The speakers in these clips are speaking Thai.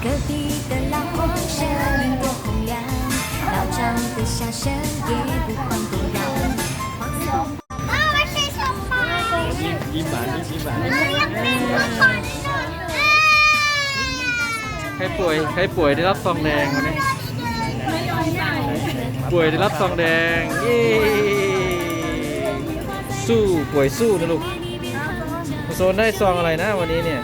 隔壁的拉风声音多洪亮，老张的笑声也不慌。 ใครป่วยใครป่วยได้รับซองแดงวันนี้ป่วยได้รับซองแดงเย้สู้ป่วยสู้นะลูกโซนได้ซองอะไรนะวันนี้เนี่ย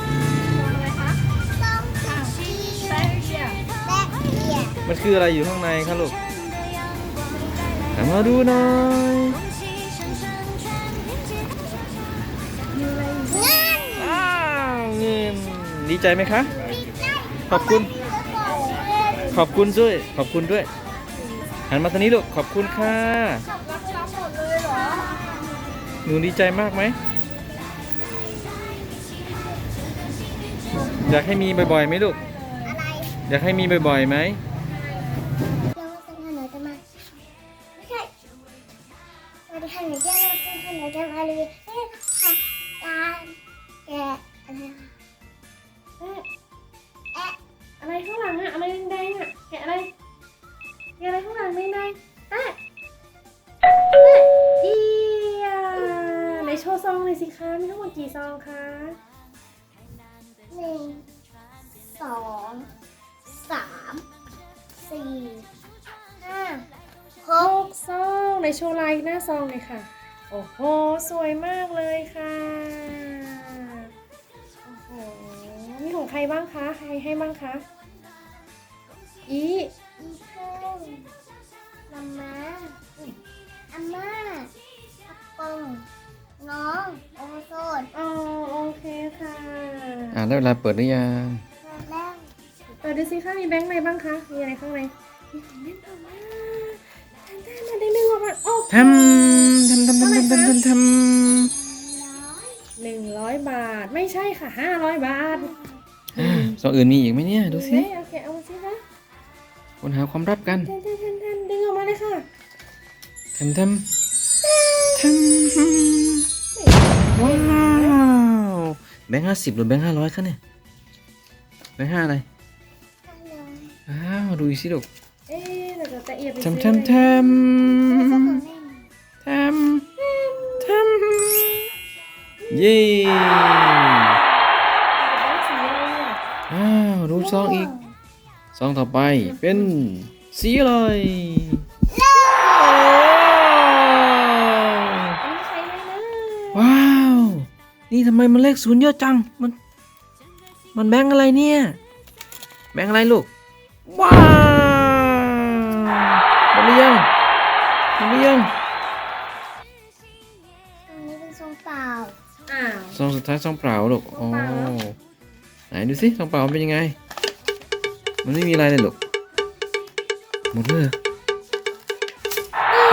มันคืออะไรอยู่ข้างในครับลูกมาดูหน่อยเงินดีใจไหมคะ อบคุณ ขอบคุณด้วย ขอบคุณด้วยหันมาทางนี้ลูกขอบคุณค่ะหนูดีใจมากไหมอยากให้มีบ่อยๆไหมลูกอยากให้มีบ่อยๆไหมเราเส้นถนนจะมาไม่ใช่สวัสดีค่ะหนูเจ้าเราเส้นถนนจะมาเลยนี่ค่ะการแกะอะไรนะ ข้างหลังอะอะไรแดงๆอะแกะอะไรแกะอะไรข้างหลังแดงๆอะเอียไหนโชว์ซองหน่อยสิคะมีทั้งหมดกี่ซองคะหนึ่งสองสามสี่ห้าหหกกซองไหนโชว์ลายหน้าซองเลยค่ะ โอ้โห สวยมากเลยค่ะโอ้โหนี่ของใครบ้างคะ ใครให้บ้างคะ อีอีเพิ่งมาม่าอาม่าอากงน้องโอโซนอ๋อโอเคค่ะอ่าได้เวลาเปิดหรือยังแล้วเปิดดูสิคะมีแบงค์อะไรบ้างคะ มีอะไรข้างในมีของเล่นต่อมาแทนแทนมาได้หนึ่งออกมาโอ้ทำทำทำทำทำทำทำทหนึ่งร้อยบาทไม่ใช่ค่ะห้าร้อยบาทำอ่าซองอื่นมีอีกไหมเนี่ย ดูสิเฮ้ยโอเคเอามาสิคะ ค้นหาความลับกันแทนแทนแทนแทนดึงออกมาเลยค่ะทำทำทำว้าวแบงค์ห้าสิบหรือแบงค์ห้าร้อยคะเนี่ยแบงค์ห้าอะไรอ้าวดูอีกสิลูกเอ๊ะเราจะตะเอียบไปทำซื้อทำทแล้วก็ำทำทำเย้อ้าวดูซองอีก ซองต่อไปเป็นสีอะไรอันนี้ใครให้นะว้าว นี่ทำไมมันเลขศูนย์เยอะจัง มัน มันแบงค์อะไรเนี่ย แบงค์อะไรลูก ว้าวหมดหรือยังหมดหรือยังตรงนี้เป็นทรงเปล่าอ้าวซองสุดท้ายซองเปล่าลูกโอ้ซองเปล่าเหรอไหนดูสิซองเปล่ามันเป็นยังไง มันไม่มีอะไรเลยลูกหมดเลยเหรอ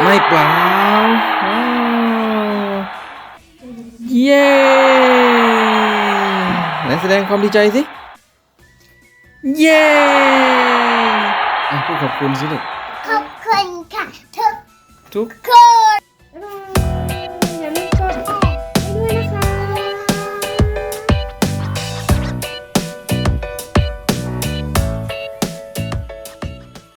ไม่เปล่าว้าวเย้ไหนแสดงความดีใจสิ เย้อะพูดขอบคุณสิลูกขอบคุณค่ะ ทุกทุกคน